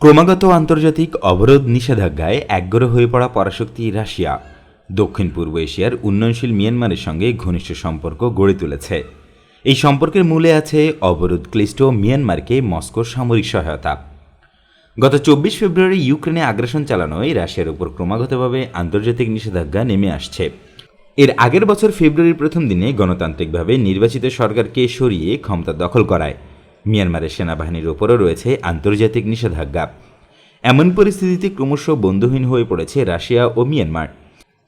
ক্রমাগত আন্তর্জাতিক অবরোধ নিষেধাজ্ঞায় একগরে হয়ে পড়া পরাশক্তি রাশিয়া। দক্ষিণ পূর্ব এশিয়ার উন্নয়নশীল মিয়ানমারের সঙ্গে ঘনিষ্ঠ সম্পর্ক গড়ে তুলেছে। এই সম্পর্কের মূলে আছে অবরোধ ক্লিষ্ট মিয়ানমারকে মস্কোর সামরিক সহায়তা। গত চব্বিশ ফেব্রুয়ারি ইউক্রেনে আগ্রাসন চালানোয় রাশিয়ার উপর ক্রমাগতভাবে আন্তর্জাতিক নিষেধাজ্ঞা নেমে আসছে। এর আগের বছর ফেব্রুয়ারির প্রথম দিনে গণতান্ত্রিকভাবে নির্বাচিত সরকারকে সরিয়ে ক্ষমতা দখল করায়। মিয়ানমারের সেনাবাহিনীর ওপরও রয়েছে আন্তর্জাতিক নিষেধাজ্ঞা। এমন পরিস্থিতিতে ক্রমশ বন্ধুহীন হয়ে পড়েছে রাশিয়া ও মিয়ানমার।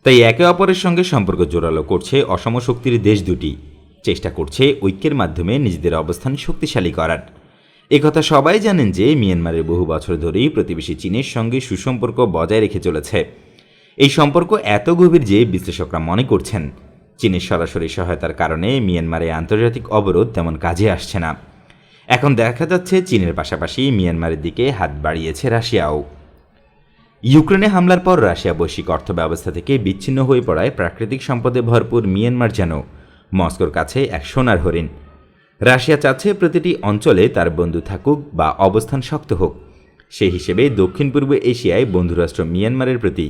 তাই একে অপরের সঙ্গে সম্পর্ক জোরালো করছে অসম শক্তির দেশ দুটি। চেষ্টা করছে ঐক্যের মাধ্যমে নিজেদের অবস্থান শক্তিশালী করার। একথা সবাই জানেন যে মিয়ানমারের বহু বছর ধরেই প্রতিবেশী চীনের সঙ্গে সুসম্পর্ক বজায় রেখে চলেছে। এই সম্পর্ক এত গভীর যে বিশ্লেষকরা মনে করছেন, চীনের সরাসরি সহায়তার কারণে মিয়ানমারে আন্তর্জাতিক অবরোধ তেমন কাজে আসছে না। এখন দেখা যাচ্ছে চীনের পাশাপাশি মিয়ানমারের দিকে হাত বাড়িয়েছে রাশিয়াও। ইউক্রেনে হামলার পর রাশিয়া বৈশ্বিক অর্থ ব্যবস্থা থেকে বিচ্ছিন্ন হয়ে পড়ায় প্রাকৃতিক সম্পদে ভরপুর মিয়ানমার যেন মস্কোর কাছে এক সোনার হরিণ। রাশিয়া চাচ্ছে প্রতিটি অঞ্চলে তার বন্ধু থাকুক বা অবস্থান শক্ত হোক। সেই হিসেবে দক্ষিণ পূর্ব এশিয়ায় বন্ধুরাষ্ট্র মিয়ানমারের প্রতি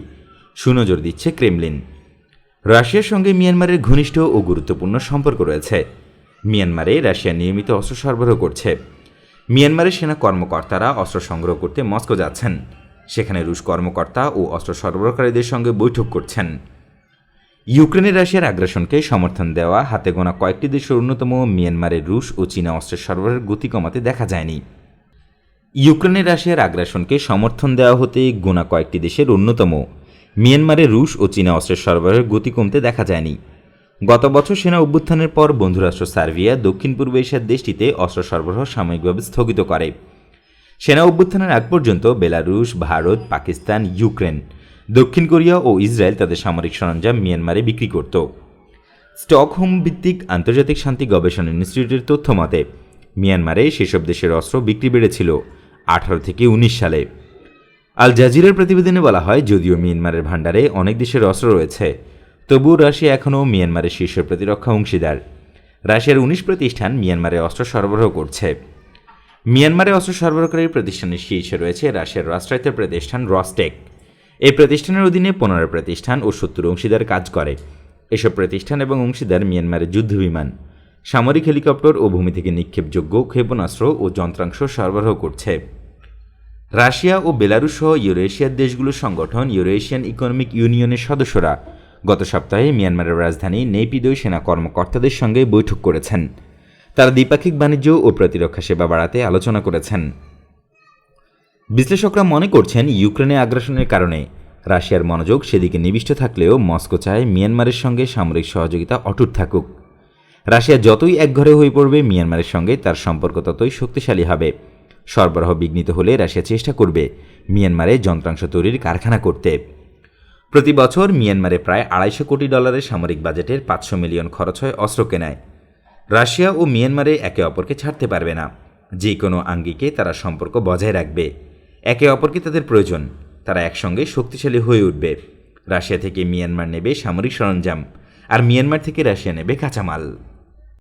সুনজর দিচ্ছে ক্রেমলিন। রাশিয়ার সঙ্গে মিয়ানমারের ঘনিষ্ঠ ও গুরুত্বপূর্ণ সম্পর্ক রয়েছে। মিয়ানমারে রাশিয়া নিয়মিত অস্ত্র সরবরাহ করছে। মিয়ানমারের সেনা কর্মকর্তারা অস্ত্র সংগ্রহ করতে মস্কো যাচ্ছেন। সেখানে রুশ কর্মকর্তা ও অস্ত্র সরবরাহকারীদের সঙ্গে বৈঠক করছেন। ইউক্রেনে রাশিয়ার আগ্রাসনকে সমর্থন দেওয়া হাতে গোনা কয়েকটি দেশের অন্যতম মিয়ানমারের রুশ ও চীনা অস্ত্রের সরবরাহের গতি কমাতে দেখা যায়নি। ইউক্রেনে রাশিয়ার আগ্রাসনকে সমর্থন দেওয়া হতে গোনা কয়েকটি দেশের অন্যতম মিয়ানমারে রুশ ও চীনা অস্ত্রের সরবরাহের গতি কমতে দেখা যায়নি। গত বছর সেনা অভ্যুত্থানের পর বন্ধুরাষ্ট্র সার্বিয়া দক্ষিণ পূর্ব এশিয়ার দেশটিতে অস্ত্র সরবরাহ সাময়িকভাবে স্থগিত করে। সেনা অভ্যুত্থানের আগ পর্যন্ত বেলারুশ, ভারত, পাকিস্তান, ইউক্রেন, দক্ষিণ কোরিয়া ও ইসরায়েল তাদের সামরিক সরঞ্জাম মিয়ানমারে বিক্রি করত। স্টকহোম ভিত্তিক আন্তর্জাতিক শান্তি গবেষণা ইনস্টিটিউটের তথ্য মতে, মিয়ানমারে সেসব দেশের অস্ত্র বিক্রি বেড়েছিল আঠারো থেকে উনিশ সালে। আল জাজিরার প্রতিবেদনে বলা হয়, যদিও মিয়ানমারের ভাণ্ডারে অনেক দেশের অস্ত্র রয়েছে তবুও রাশিয়া এখনও মিয়ানমারের শীর্ষ প্রতিরক্ষা অংশীদার। রাশিয়ার উনিশ প্রতিষ্ঠান মিয়ানমারে অস্ত্র সরবরাহ করছে। মিয়ানমারে অস্ত্র সরবরাহকারী প্রতিষ্ঠানের শীর্ষে রয়েছে রাশিয়ার রাষ্ট্রায়ত্ত প্রতিষ্ঠান রসটেক। এই প্রতিষ্ঠানের অধীনে পনেরো প্রতিষ্ঠান ও সত্তর অংশীদার কাজ করে। এসব প্রতিষ্ঠান এবং অংশীদার মিয়ানমারের যুদ্ধবিমান সামরিক হেলিকপ্টার ও ভূমি থেকে নিক্ষেপযোগ্য ক্ষেপণাস্ত্র ও যন্ত্রাংশ সরবরাহ করছে। রাশিয়া ও বেলারুশ সহ ইউরেশিয়ার দেশগুলোর সংগঠন ইউরেশিয়ান ইকোনমিক ইউনিয়নের সদস্যরা গত সপ্তাহে মিয়ানমারের রাজধানী নেপিদোয় সেনা কর্মকর্তাদের সঙ্গে বৈঠক করেছেন। তারা দ্বিপাক্ষিক বাণিজ্য ও প্রতিরক্ষা সেবা বাড়াতে আলোচনা করেছেন। বিশ্লেষকরা মনে করছেন, ইউক্রেনে আগ্রাসনের কারণে রাশিয়ার মনোযোগ সেদিকে নিবিষ্ট থাকলেও মস্কো চায় মিয়ানমারের সঙ্গে সামরিক সহযোগিতা অটুট থাকুক। রাশিয়া যতই একঘরে হয়ে পড়বে, মিয়ানমারের সঙ্গে তার সম্পর্ক ততই শক্তিশালী হবে। সরবরাহ বিঘ্নিত হলে রাশিয়া চেষ্টা করবে মিয়ানমারে যন্ত্রাংশ তৈরির কারখানা করতে। প্রতি বছর মিয়ানমারে প্রায় আড়াইশো কোটি ডলারের সামরিক বাজেটের পাঁচশো মিলিয়ন খরচ হয় অস্ত্র কেনায়। রাশিয়া ও মিয়ানমারে একে অপরকে ছাড়তে পারবে না। যে কোনো আঙ্গিকে তারা সম্পর্ক বজায় রাখবে। একে অপরকে তাদের প্রয়োজন। তারা একসঙ্গে শক্তিশালী হয়ে উঠবে। রাশিয়া থেকে মিয়ানমার নেবে সামরিক সরঞ্জাম। আর মিয়ানমার থেকে রাশিয়া নেবে কাঁচামাল।